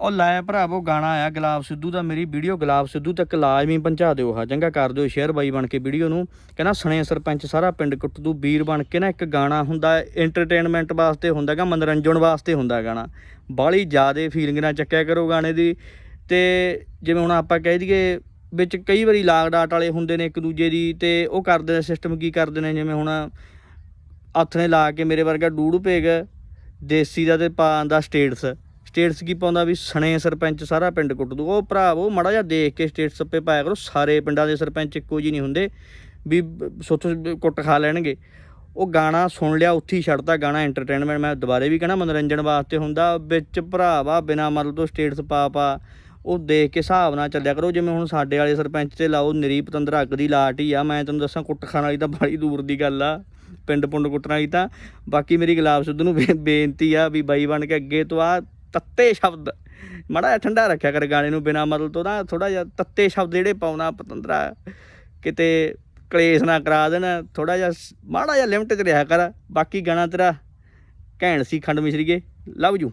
ਉਹ ਲੈ ਭਰਾਵੋ, ਗਾਣਾ ਆਇਆ ਗੁਲਾਬ ਸਿੱਧੂ ਦਾ, ਮੇਰੀ ਵੀਡੀਓ ਗੁਲਾਬ ਸਿੱਧੂ ਤੱਕ ਲਾਜ਼ਮੀ ਪਹੁੰਚਾ ਦਿਓ ਹਾਂ। ਚੰਗਾ ਕਰ ਦਿਓ ਸ਼ੇਅਰ ਬਾਈ ਬਣ ਕੇ ਵੀਡੀਓ ਨੂੰ। ਕਹਿੰਦਾ ਸਣੇ ਸਰਪੰਚ ਸਾਰਾ ਪਿੰਡ ਕੁੱਟ ਦੂ ਵੀਰ ਬਣ ਕੇ ਨਾ ਇੱਕ ਗਾਣਾ ਹੁੰਦਾ ਐਂਟਰਟੇਨਮੈਂਟ ਵਾਸਤੇ ਹੁੰਦਾਗਾ ਮਨੋਰੰਜਨ ਵਾਸਤੇ ਹੁੰਦਾ ਗਾਣਾ। ਬਾਹਲੀ ਜ਼ਿਆਦੇ ਫੀਲਿੰਗ ਨਾਲ ਚੱਕਿਆ ਕਰੋ ਗਾਣੇ ਦੀ। ਤੇ ਜਿਵੇਂ ਹੁਣ ਆਪਾਂ ਕਹਿ ਦਈਏ, ਵਿੱਚ ਕਈ ਵਾਰੀ ਲਾਗ ਡਾਟ ਵਾਲੇ ਹੁੰਦੇ ਨੇ ਇੱਕ ਦੂਜੇ ਦੀ, ਤੇ ਉਹ ਕਰਦੇ ਨੇ ਸਿਸਟਮ ਕੀ ਕਰਦੇ ਨੇ? ਜਿਵੇਂ ਹੁਣ ਹੱਥ ਨੇ ਲਾ ਕੇ ਮੇਰੇ ਵਰਗਾ ਡੂੜ ਭੇਗ, ਦੇਸੀ ਦਾ ਤੇ ਪਾਉਂਦਾ ਸਟੇਟਸ ਸਟੇਟਸ ਕੀ ਪਾਉਂਦਾ ਵੀ ਸਣੇ ਸਰਪੰਚ ਸਾਰਾ ਪਿੰਡ ਕੁੱਟ ਦੂ। ਉਹ ਭਰਾਵੋ ਮੜਾ ਜਿਹਾ ਦੇਖ ਕੇ ਸਟੇਟਸ ਉੱਪੇ ਪਾਇਆ ਕਰੋ, ਸਾਰੇ ਪਿੰਡਾਂ ਦੇ ਸਰਪੰਚ ਇੱਕੋ ਜਿਹੇ ਨਹੀਂ ਹੁੰਦੇ ਵੀ ਸੋਥੋਂ ਕੁੱਟ ਖਾ ਲੈਣਗੇ। ਉਹ ਗਾਣਾ ਸੁਣ ਲਿਆ, ਉੱਥੇ ਹੀ ਛੱਡਤਾ ਗਾਣਾ ਐਂਟਰਟੇਨਮੈਂਟ ਮੈਂ ਦੁਬਾਰੇ ਵੀ ਕਹਿਣਾ ਮਨੋਰੰਜਨ ਵਾਸਤੇ ਹੁੰਦਾ, ਵਿੱਚ ਭਰਾਵਾ ਬਿਨਾ ਮਤਲਬ ਤੋਂ ਸਟੇਟਸ ਪਾ ਪਾ, ਉਹ ਦੇਖ ਕੇ ਹਿਸਾਬ ਨਾਲ ਚੱਲਿਆ ਕਰੋ, ਜਿਵੇਂ ਹੁਣ ਸਾਡੇ ਵਾਲੇ ਸਰਪੰਚ ਤੇ ਲਾਓ ਨਰੀ ਪਤੰਦਰ ਅੱਗ ਦੀ ਲਾਟ ਹੀ ਆ, ਮੈਂ ਤੁਹਾਨੂੰ ਦੱਸਾਂ ਕੁੱਟ ਖਾਣ ਵਾਲੀ ਤਾਂ ਬੜੀ ਦੂਰ ਦੀ ਗੱਲ ਆ ਪਿੰਡ ਪੁੰਡ ਕੁੱਟਣ ਵਾਲੀ ਤਾਂ। ਬਾਕੀ ਮੇਰੀ ਗੁਲਾਬ ਸਿੱਧੂ ਨੂੰ ਬੇ- ਬੇਨਤੀ ਆ ਵੀ ਬਾਈ ਬਣ ਕੇ ਅੱਗੇ ਤੋਂ ਆ ਤੱਤੇ ਸ਼ਬਦ। ਮੜਾ ਜਿਹਾ ਠੰਡਾ ਰੱਖਿਆ ਕਰ ਗਾਣੇ ਨੂੰ ਬਿਨਾ ਮਤਲਬ ਤੋਂ ਨਾ ਥੋੜਾ ਜਿਹਾ ਤੱਤੇ ਸ਼ਬਦ ਜਿਹੜੇ ਪਾਉਣਾ ਪਤੰਦਰਾ, ਕਿਤੇ ਕਲੇਸ਼ ਨਾ ਕਰਾ ਦੇਣ ਥੋੜਾ ਜਿਹਾ ਮਾੜਾ ਜਿਹਾ ਲਿਮਟ 'ਚ ਰਿਹਾ ਕਰ। ਬਾਕੀ ਗਾਣਾ ਤੇਰਾ ਘੈਣ ਸੀ ਖੰਡ ਮਿਸ਼ਰੀਏ ਲਵ ਯੂ।